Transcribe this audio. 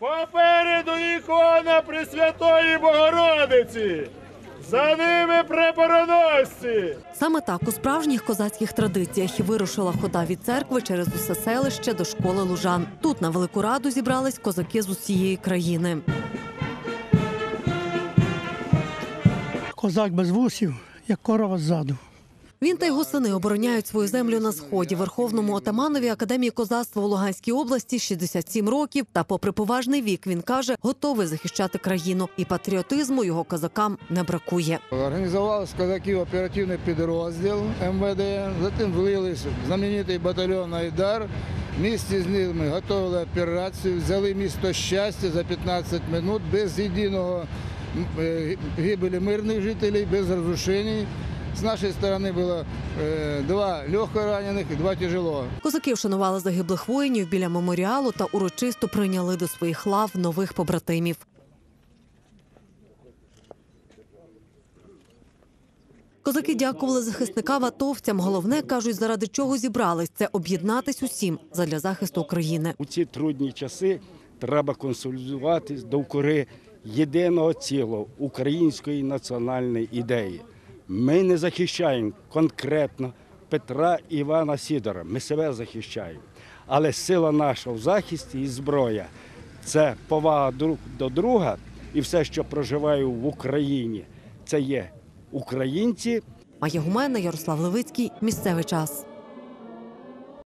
Попереду ікона Пресвятої Богородиці. За ними препороносці. Саме так у справжніх козацьких традиціях і вирушила хода від церкви через усе селище до школи Лужан. Тут на велику раду зібрались козаки з усієї країни. Козак без вусів, як корова ззаду. Він та його сини обороняють свою землю на сході. Верховному отаманові академії козацтва у Луганській області 67 років. Та, попри поважний вік, він каже, готовий захищати країну, і патріотизму його козакам не бракує. Організував з козаків оперативний підрозділ МВД, затим влились знаменитий батальйон Айдар. Місті з ними готували операцію, взяли місто щастя за 15 минут без єдиного е, гибелі мирних жителів, без розрушень. З нашої сторони було е, два легко ранених і два тяжело. Козаки вшанували загиблих воїнів біля меморіалу та урочисто прийняли до своїх лав нових побратимів. Козаки дякували захисникам атовцям. Головне кажуть, заради чого зібрались це об'єднатись усім задля захисту України. У ці трудні часи треба консолідуватись довкори єдиного цілого української національної ідеї. Ми не захищаємо конкретно Петра Івана Сідора. Ми себе захищаємо. Але сила наша в захисті і зброя це повага друг до друга, і все, що проживає в Україні, це є українці, Має гумена Ярослав Левицький. Місцевий час.